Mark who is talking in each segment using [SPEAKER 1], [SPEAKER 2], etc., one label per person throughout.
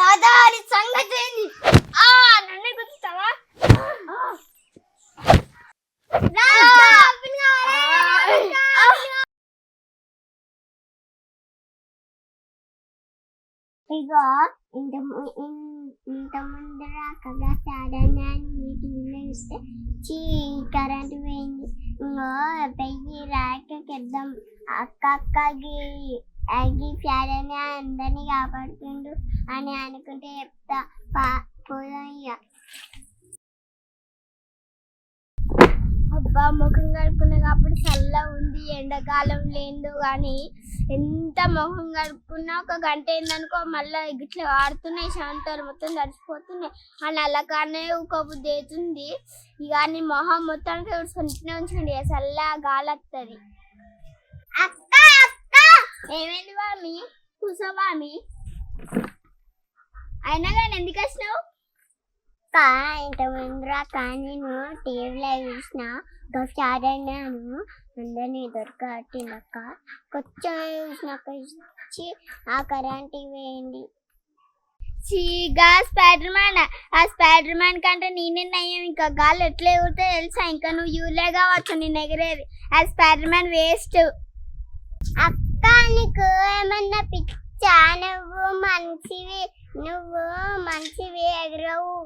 [SPEAKER 1] రాధా నీ సంగతి ఏంది ఆ నన్నే గుర్తుతావా ఇగో ఇంత ము- ఇన్- ఇంత ముందర కథ సాధారణ మీటింగ్లో ఇస్తే చీ కరెంట్ పోయింది ఇంకో పెయ్యి రాకెద్దాం అక్క అక్కకి అగ్గి అందరినీ కాపాడుతుండు అని అనుకుంటే చెప్తా. పా పోదాం అబ్బా ముఖం కడుక్కున్నా కాబట్టి చల్ల ఉంది ఎండాకాలం లేదు కానీ ఎంత ముఖం కడుక్కున్నా ఒక గంట ఏందనుకో మళ్ళీ ఇట్లా ఆడుతున్నాయి శాంతాలు మొత్తం తడిచిపోతున్నాయి ఆ నల్లకానే ఒక బుద్ధి అవుతుంది. ఇక నీ మొహం మొత్తానికి ఉంచండి చల్ల గాలి వస్తుంది ఏమైంది వామి కూసోవామి అయినా కానీ ఎందుకు వచ్చినావు? ఇంత ముందురా కానీ నేను టీవీలో చూసిన. చాడన్నాను అందరినీ దొరకట్టినాక కొంచెం చూసినాక ఇచ్చి ఆ కరెంట్ వేయండి చీగా స్పైడర్ మ్యాన్ ఆ స్పైడర్ మ్యాన్ కంటే నేనే నయ్యం. ఇంకా గాలి ఎట్లా ఎగురుతో తెలుసా? ఇంకా నువ్వు యూలే కావచ్చు నేను ఎగిరేది. ఆ స్పైడర్ మ్యాన్ వేస్ట్ అక్క నీకు ఏమన్నా పిచ్చా నువ్వు మంచివి నువ్వు మంచివి ఎగరవు.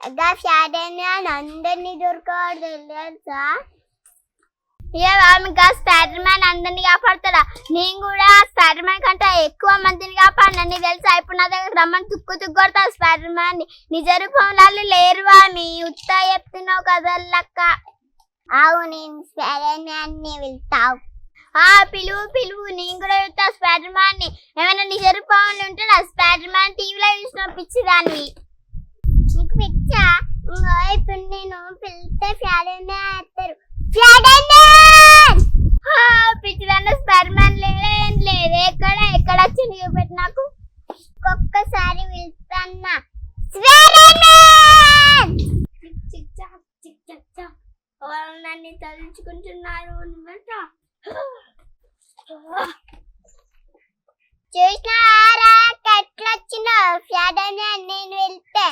[SPEAKER 1] గా ఫ్యాడని అందరినీ దొరకవాడు తెలుసా? ఏ ఆమె స్పైడర్ మ్యాన్ అందరినీ కాపాడుతాడా? నేను కూడా స్పైడర్ మ్యాన్ కంటే ఎక్కువ మందిని కాపాడు నన్ను తెలుసా? ఇప్పుడు నా దగ్గర రమ్మని తుక్కు తుక్కు కొడతా స్పైడర్ మ్యాన్ని. నిజ రూపంలో లేరు అని ఉత్తా చెప్తున్నావు కదల్లక్క లక్క అవు నేను స్పైడర్ మ్యాన్ని వెళ్తావు ఆ పిలువు పిలువు. నేను కూడా చూస్తా స్పైడర్ మ్యాన్ని ఏమైనా నిజరు రూపంలో ఉంటే నా స్పైడర్ మ్యాన్ టీవీలో చూసిన పిచ్చి దాన్ని నీకు పిచ్చా? ఇంకో ఇప్పుడు నేను పిలిస్తే ఫ్యాడర్ మ్యాన్ వేస్తారు ఫ్యాడర్ ఫ్యాడన్ పిచ్చిదన్న స్పైడర్ మ్యాన్ లేదు ఏం లేదు. ఎక్కడ ఎక్కడ వచ్చింది చూపెట్టి నాకు? ఒక్కొక్కసారి పిలుస్తాన్నా. స్పైడర్ మ్యాన్ వాళ్ళు నన్ను తలుచుకుంటున్నారు నువ్వంటా చూసినారా? ఎట్లొచ్చినా ఫ్యాడన్ నేను వెళ్తే.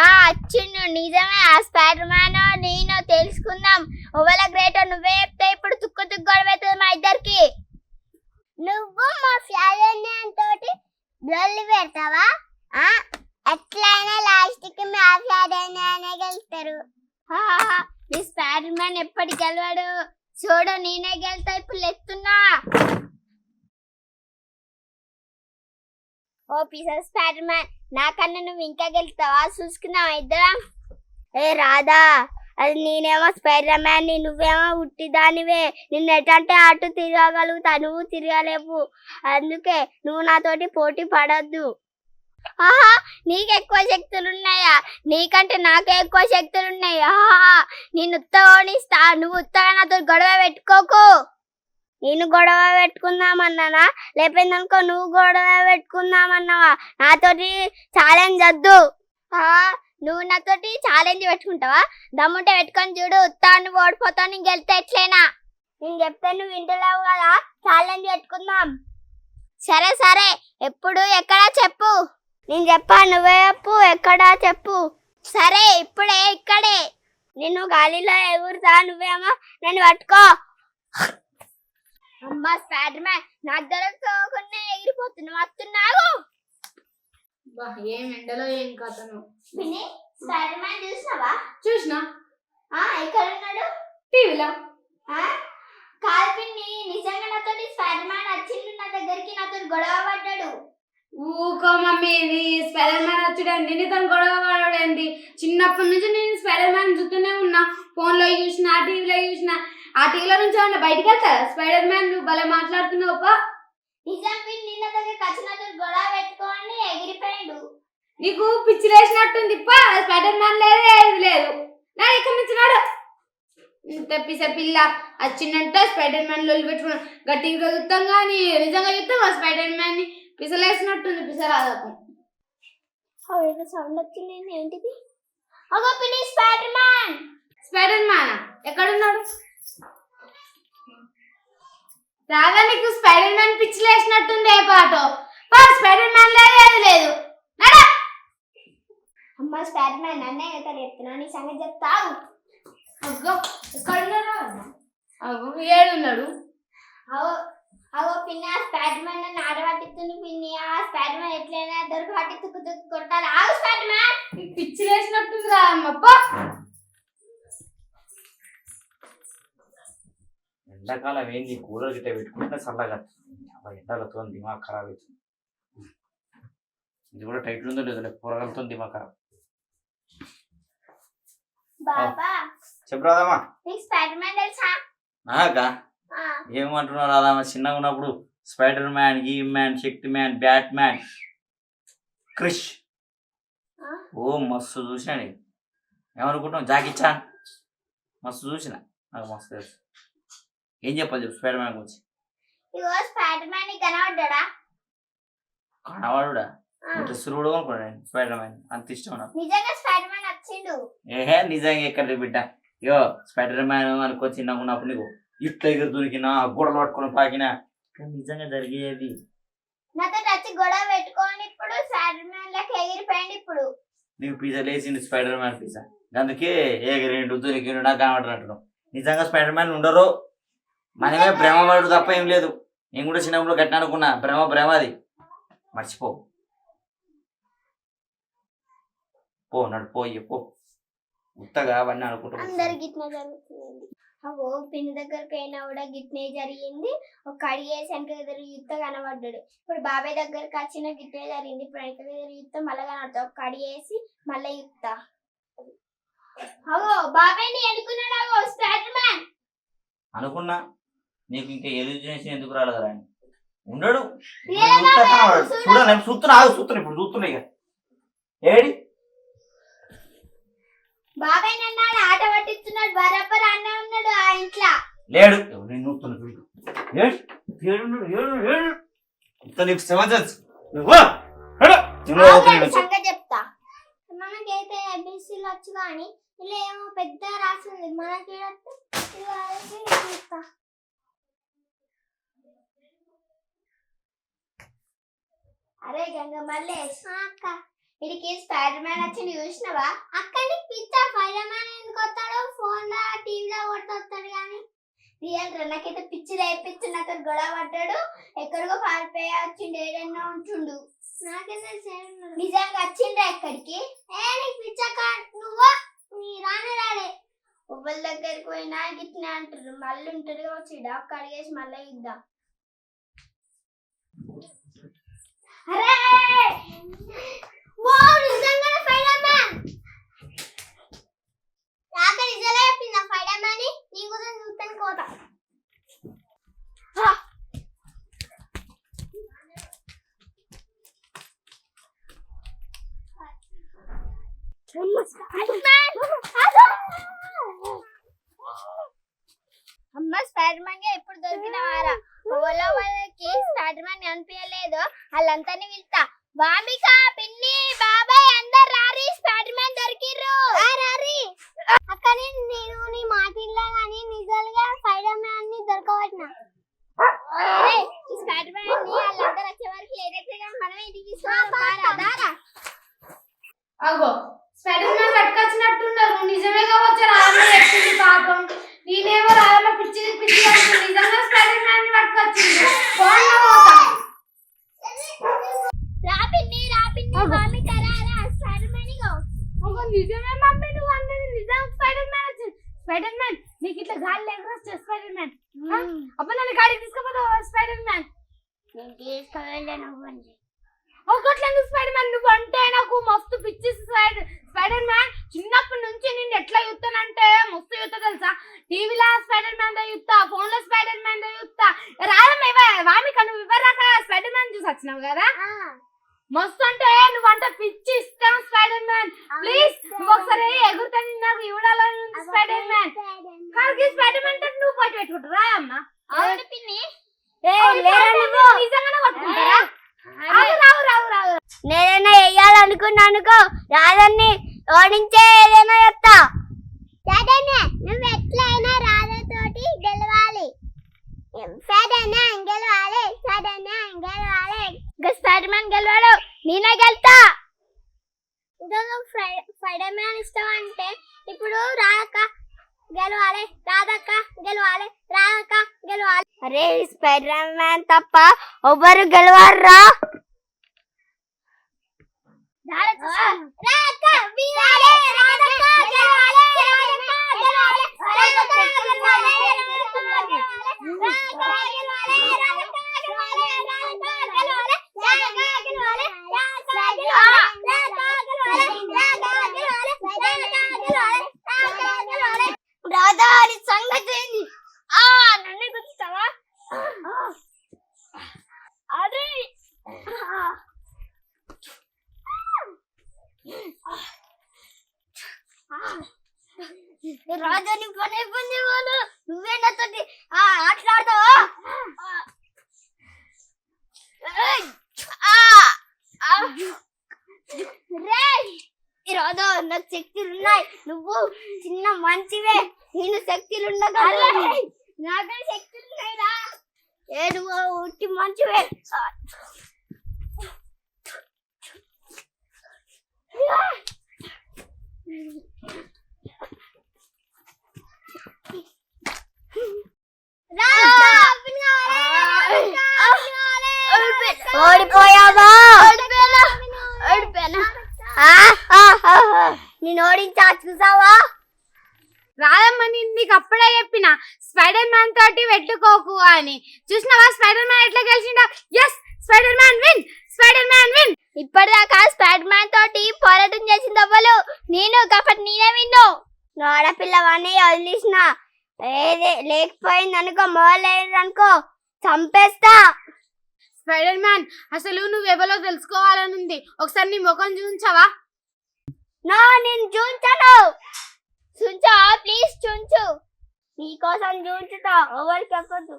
[SPEAKER 1] ఆ వచ్చిండు నిజమే ఆ స్పైడర్ మ్యాన్ నేను తెలుసుకుందాం. ఓవల గ్రేట్ నువ్వే చెప్తే ఇప్పుడు తుక్కు తుక్కు గొడవవుతుంది మా ఇద్దరికి. నువ్వు మా ఫ్యాడన్ తోటి బ్లల్లి పెడతావా? ఆ ఎట్లయినా లాస్ట్కి మా ఫ్యాడన్ అనే గెలుస్తారు నీ స్పైడర్ మ్యాన్ ఎప్పటికి గెలవాడు? చూడు నేనే గెలుతా ఇప్పుడు లెత్తున్నా ఓ పీసెస్ స్పైడర్ మ్యాన్ నాకన్నా నువ్వు ఇంకా గెలుస్తావా? చూసుకుందాం ఇద్దరం? ఏ రాధా అది నేనేమో స్పైడర్ మ్యాన్ నువ్వేమో ఉట్టి దానివే నిన్ను ఎటంటే అటు తిరగలుగుతా నువ్వు తిరగలేవు. అందుకే నువ్వు నాతోటి పోటీ పడద్దు. ఆహా నీకు ఎక్కువ శక్తులు ఉన్నాయా నీకంటే నాకే ఎక్కువ శక్తులు ఉన్నాయి ఆహా నేను ఉత్తగోనిస్తా నువ్వు ఉత్తగా నాతో గొడవ పెట్టుకోకు. నేను గొడవ పెట్టుకుందామన్నానా? లేకపోతే అనుకో నువ్వు గొడవ పెట్టుకుందామన్నావా? నాతోటి ఛాలెంజ్ వద్దు. నువ్వు నాతోటి ఛాలెంజ్ పెట్టుకుంటావా? దమ్ముంటే పెట్టుకొని చూడు ఉత్తాను ఓడిపోతావు నీకు వెళ్తే ఎట్లయినా. నేను చెప్తే నువ్వు వింటలేవు కదా? ఛాలెంజ్ పెట్టుకుందాం. సరే సరే. ఎప్పుడు ఎక్కడ చెప్పు. నేను చెప్పా నువ్వే చెప్పు ఎక్కడా చెప్పు. సరే ఇప్పుడే ఇక్కడే. నేను గాలిలో ఎగురుతా నువ్వేమో నన్ను పట్టుకో. అమ్మా స్పైడర్ మ్యాన్ నా దొరకకుండా ఎగిరిపోతున్నావు వస్తున్నావు
[SPEAKER 2] ఏం ఎండలో ఏం కథను?
[SPEAKER 1] విని స్పైడర్ మ్యాన్ చూసినావా?
[SPEAKER 2] చూసినా.
[SPEAKER 1] ఆ ఎక్కడ ఉన్నాడు
[SPEAKER 2] టీవీలో.
[SPEAKER 1] ఆ? కాదు పిన్ని నిజంగా నాతో స్పైడర్ మ్యాన్ వచ్చిండు నా దగ్గరికి నాతో గొడవ పడ్డాడు.
[SPEAKER 2] ఊకో మమ్మీ ఇది స్పైడర్ మ్యాన్ వచ్చాడండి నీతో గొడవ పడడండి. చిన్నప్పటి నుంచి నేను స్పైడర్ మ్యాన్ చూస్తూనే ఉన్నా. ఫోన్లో చూసిన టీవీలో చూసిన. ఆ టీవీలో నుంచి ఏమన్నా బయటికి వెళ్తారా? స్పైడర్ మ్యాన్ నువ్వు భలే మాట్లాడుతున్నావు
[SPEAKER 1] నిజం పిన్ని నా దగ్గరికి వచ్చి నాతో గొడవ పెట్టుకోండి ఎగిరిపోయాడు.
[SPEAKER 2] నీకు పిచ్చి లేచినట్టుంది స్పైడర్ మ్యాన్ లేదు ఏది లేదు. నా ఇక్కడ నుంచి నాడు? ఇంత పిస పిల్ల. వచ్చిందంటే స్పైడర్ మ్యాన్ లొల్లి పెట్టుకున్నాం గట్టిగా చూస్తాం కానీ నిజంగా చూస్తాం ఆ స్పైడర్ మ్యాన్ని పిసలేసినట్టుంది పిసరాదకు.
[SPEAKER 1] అవేదో సౌండ్ వచ్చింది ఏంటిది? అగో పిన్ని స్పైడర్ మ్యాన్
[SPEAKER 2] స్పైడర్ మ్యాన్ ఎక్కడున్నాడు? రాగా నీకు స్పైడర్ మ్యాన్ పిచ్చి లేసినట్టుంది ఏ పాటో? పా స్పైడర్ మ్యాన్ లేదు ఏది లేదు. నడా!
[SPEAKER 1] మా స్పైడర్ మ్యాన్ అన్నయ్య ఇక్కడ చెప్తున్నా నీ సంగతి చెప్తావు
[SPEAKER 2] అగ్గో ఎక్కడ ఉన్నారా అగ్గో ఏడున్నాడు?
[SPEAKER 1] అవో అవో పిన్ని ఆ స్పైడర్ మ్యాన్ నన్ను ఆడబట్టిస్తుంది పిన్ని. ఆ స్పైడర్ మ్యాన్ ఎట్లయినా దొరికి పట్టి తుక్కు తుక్కు కొట్టాలి ఆగు స్పైడర్ మ్యాన్
[SPEAKER 2] నీకు పిచ్చి లేచినట్టుంది రా అమ్మప్ప.
[SPEAKER 3] ఎండాకాలం ఏంది? కూలర్ గిట్ట పెట్టుకుంటే చల్లగా అబ్బా ఎండలతో దిమాగ్ ఖరాబ్ అవుతుంది. ఇది కూడా టైట్ ఉందో లేదో కూరగాయలతో దిమాగ్ ఖరాబ్.
[SPEAKER 1] బాబా.
[SPEAKER 3] చెప్పు రాదమ్మా.
[SPEAKER 1] నీకు స్పైడర్ మ్యాన్ తెలుసా
[SPEAKER 3] ఏమంటున్నావు రాదమ్మా చిన్నగా ఉన్నప్పుడు స్పైడర్ మ్యాన్ ఈ man Shakti man Batman. Krrish? ఓ మస్తు చూసాను ఏమనుకుంటున్నావు? Jackie Chan. మస్తు చూసిన. నాకు మస్తు తెలుసు. ఏం చెప్పాలి చెప్పు స్పైడర్ మ్యాన్ గురించి? కనవాడుడా
[SPEAKER 1] ఆ,
[SPEAKER 3] డ్రెస్ కూడా కొనుక్కున్నాను నేను స్పైడర్ మ్యాన్. అంత ఇష్టం నాకు. ఏహే నిజంగా ఎక్కడ బిడ్డ? యో స్పైడర్ మ్యాన్ అనుకో చిన్నగా ఉన్నప్పుడు నీకు ఇట్లా ఎగురు దొరికినా గొడవలు పట్టుకొని పాకినా కానీ నిజంగా జరిగేది?
[SPEAKER 1] నాతో వచ్చి గొడవ పెట్టుకొని ఇప్పుడు స్పైడర్ మ్యాన్ లెక్క ఎగిరిపోయింది ఇప్పుడు.
[SPEAKER 3] నీకు పిజ్జా లేచింది స్పైడర్ మ్యాన్ పిజ్జా. అందుకే ఎగిరిండు దొరికిండు నాకు కనబడినట్టు నిజంగా స్పైడర్ మ్యాన్ ఉండరు. మనమే భ్రమ పడు తప్ప ఏం లేదు. నేను కూడా చిన్నప్పుడు గట్టిన అనుకున్నా భ్రమ భ్రమ అది. మర్చిపో. పో నడు పోయి పో. ఉత్తగా అవన్నీ అనుకుంటా
[SPEAKER 1] అవో పిన్ని దగ్గరికి అయినా కూడా గిట్నే జరిగింది. ఒక అడిగేసి వెనక ఎదురు యుద్ధ కనబడ్డాడు. ఇప్పుడు బాబాయ్ దగ్గరికి వచ్చిన గిట్నే జరిగింది. ఇప్పుడు వెనక ఎదురు యుద్ధ మళ్ళీ కనబడతాడు ఒక అడిగేసి మళ్ళీ యుద్ధ అవో బాబాయ్ని ఎన్నుకున్నాడు అవో స్పైడర్ మ్యాన్
[SPEAKER 3] అనుకున్నా. నీకు ఇంకా ఎలిజినేషన్ ఎందుకు రాలేదురా అని ఉండడు.
[SPEAKER 1] చూడు.
[SPEAKER 3] చూడ. నేను చూస్తున్నా చూస్తున్నా. ఇప్పుడు చూస్తున్నా ఇక. ఏడి?
[SPEAKER 1] బాబాయ్ నన్నాడు ఆట పట్టిస్తున్నాడు. బరాబర్ అన్న ఉన్నాడు ఆ ఇంట్లో.
[SPEAKER 3] లేడు. నేను చూడు. ఇంత నీకు శ్రమ తెలుసు.
[SPEAKER 1] సంగతి చెప్తా. మనకైతే ఏబిసిలు వచ్చు కానీ ఇలా ఏమో పెద్ద రాసింది మనకి చూస్తా. అరే గంగ మళ్ళీ అక్క. ఇడికి స్పైడర్ మ్యాన్ వచ్చింది చూసినావా? అక్క నీకు పిచ్చ స్పైడర్ మ్యాన్ ఎందుకు వస్తాడు? ఫోన్లో టీవీలో కొట్టొస్తాడు కానీ. రియల్ నాకైతే పిచ్చి రేపిచ్చి నాతో గొడవ పడ్డాడు. ఎక్కడికో పారిపోయి వచ్చిండు ఏడన్నా ఉంటుండు. నాకైతే నిజంగా వచ్చిండ్రా ఎక్కడికి? ఏ నీకు పిచ్చాక నువ్వు నీ రానే రాడే పువ్వుల దగ్గరికి పోయినా గిట్నే అంటారు మళ్ళీ ఉంటారు వచ్చి డాక్ అడిగేసి మళ్ళీ ఇద్దాం. అరే వావ్ నిజంగా స్పైడర్ మ్యాన్ నాక నిజంగా చెప్పిందా స్పైడర్ మ్యాన్ నీ కోసం చూస్తాను కోత అమ్మ స్పైడర్ మ్యాన్. గా ఎప్పుడు దొరికిన వారా ఓలో వాళ్ళకి స్పైడర్ మ్యాన్ కనిపించలేదు. వాళ్ళంతాని పిలుస్తా. వామిక పిన్ని బాబా అందరు రారి స్పైడర్ మ్యాన్ దొరికిర్రు రారి అక్క నేను నేను నీ మాటిల్లా కానీ నిజంగా స్పైడర్ మ్యాన్ని దొరకబట్టిన స్పైడర్ మ్యాన్ని వాళ్ళందరూ వచ్చే వరకు లేదైతే మనం ఇంటికి తీసుకురా దారా
[SPEAKER 2] అగో స్పైడర్ మ్యాన్ పట్టుకొచ్చినట్టున్నారు నిజమే కావచ్చు రాధమ్మ చెప్పింది పాపం నేనేమో రాధమ్మ పిచ్చి పిచ్చి అంటుంది. నిజంగా స్పైడర్ మ్యాన్ని పట్టుకొచ్చింది ఫోన్లో పోతా
[SPEAKER 1] రా పిన్ని రా పిన్ని వామిక రా రా స్పైడర్ మ్యాన్ ఇగో
[SPEAKER 2] అగో నిజమే మమ్మీ నువ్వు అన్నది నిజం. స్పైడర్ మ్యాన్ వచ్చింది స్పైడర్ మ్యాన్ నీకు ఇట్లా గాలి ఎగరొచ్చు స్పైడర్ మ్యాన్ అబ్బా నన్ను గాడికి తీసుకుపోతావు స్పైడర్ మ్యాన్
[SPEAKER 1] నేను తీసుకువెళ్ళాను
[SPEAKER 2] ఒకట్లేదు స్పైడర్ మ్యాన్ నువ్వు అంటే నాకు మస్తు పిచ్చి స్పైడర్ స్పైడర్ మ్యాన్ చిన్నప్పటి నుంచి నేను ఎట్లా చూస్తానంటే మస్తు చూస్తా తెలుసా? టీవీలో స్పైడర్ మ్యాన్తో చూస్తా ఫోన్లో స్పైడర్ మ్యాన్తో చూస్తా రాదమ్మ నువ్వు ఇవ్వరాక స్పైడర్ మ్యాన్ చూసి వచ్చినావు కదా? మస్తు అంటే నువ్వు అంటే పిచ్చి ఇష్టం స్పైడర్ మ్యాన్ ప్లీజ్ నువ్వు ఒకసారి ఎగురుతాను నాకు ఉంది స్పైడర్ మ్యాన్ కానీ స్పైడర్ మ్యాన్ తోటి నువ్వు పట్టు పెట్టుకుంటారా అమ్మ?
[SPEAKER 1] అవును పిన్ని.
[SPEAKER 2] నిజంగానే పట్టుకుంటారా ఆగు, రావు రావు రావు
[SPEAKER 1] నేనైనా వెయ్యాలనుకున్నా అనుకో రాధన్ని ఓడించే ఏదైనా చెప్తా. నువ్వు ఎట్లయినా రాధతోటి గెలవాలి సరేనా గెలవాలి సరేనా గెలవాలి స్పైడర్ మ్యాన్ గెలవాడు నేనే గెలుతా స్పైడర్ మ్యాన్ ఇష్టం అంటే ఇప్పుడు రాధక్క గెలవాలి రాధక్క గెలవాలి రాధక్క గెలవాలి అరే ఐరన్ మ్యాన్ తప్ప ఎవ్వరు గెలవారా? రాధక్క పని అయిపోయింది వాళ్ళు నువ్వే నాతోటి ఆ, ఆటలాడతావా ఏయ్! ఆ! ఆ! రేయ్! ఈ రాజా నాకు శక్తులు ఉన్నాయి నువ్వు చిన్న మంచివే నేను శక్తులు ఉండగా నాకు శక్తులు ఉన్నాయిరా ఏ నువ్వు ఉట్టి మంచివే ఓడిపోయావా? నేను ఓడించా చూసావా?
[SPEAKER 2] రాదమ్మ నేను నీకు అప్పుడే చెప్పిన. స్పైడర్ మ్యాన్ తోటి పెట్టుకోకు అని. చూసినావా? స్పైడర్ మ్యాన్ ఎట్లా గెలిచిండా? Yes Spider Man win Spider Man win
[SPEAKER 1] ఇప్పటిదాకా స్పైడర్ మ్యాన్ తోటి పోరాటం చేసింది అవ్వలు నేను కాబట్టి నేనే విన్ను. నువ్వు ఆడపిల్లవాడిని వదిలేసిన. లేకపోయింది అనుకో అనుకో చంపేస్తా.
[SPEAKER 2] స్పైడర్ మ్యాన్ అసలు నువ్వు ఎవరో తెలుసుకోవాలని ఉంది ఒకసారి నీ ముఖం చూపించావా
[SPEAKER 1] నో నేను చూంచను. చూంచా? ప్లీజ్ చూంచు. నీకోసం చూంచుతా. ఎవరికి చెప్పొద్దు.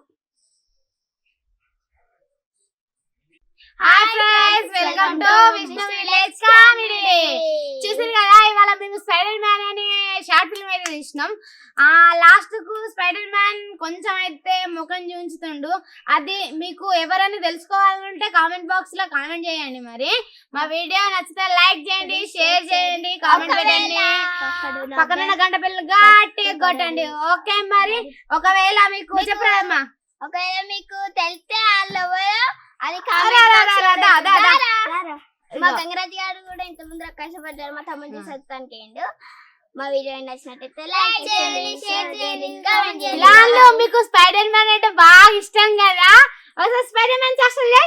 [SPEAKER 2] Hi friends welcome to Vishnu village comedy చూసారు కదా ఇవాళ మేము స్పైడర్ మ్యాన్ అనే షార్ట్ ఫిల్మ్ అయితే తీసినాం ఆ లాస్ట్కు స్పైడర్ మ్యాన్ కొంచెం అయితే ముఖం చూపించుతుండు. అది మీకు ఎవరైనా తెలుసుకోవాలంటే కామెంట్ బాక్స్లో కామెంట్ చేయండి మరి. మా వీడియో నచ్చితే లైక్ చేయండి షేర్ చేయండి కామెంట్ పెట్టండి. పక్కన గంట పిల్లలు గట్టిగా కొట్టండి. ఓకే మరి. ఒకవేళ మీకు చెప్పరాదమ్మా
[SPEAKER 1] ఒకవేళ మీకు తెలిస్తే వాళ్ళు ఎవరో అది
[SPEAKER 2] అరే, అరే, అరే, అరే, దా, దా, దా.
[SPEAKER 1] మా గంగరాజు గారు కూడా ఇంత ముందు కష్టపడ్డారు మా తమ్ముడు చదువుతానికి మా వీడియో నచ్చినట్టయితే లైక్ చేయండి షేర్ చేయండి కామెంట్ చేయండి.
[SPEAKER 2] లాల్లో మీకు స్పైడర్ మ్యాన్ అంటే బాగా ఇష్టం కదా? ఒకసారి స్పైడర్ మ్యాన్ చేస్తుంది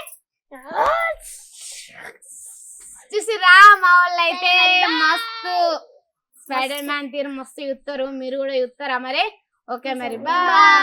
[SPEAKER 2] చూసిరా మా వాళ్ళు అయితే మస్తు. స్పైడర్ మ్యాన్ తీరు మస్తు చూస్తారు మీరు కూడా చూస్తారా మరి? ఓకే మరి బాయ్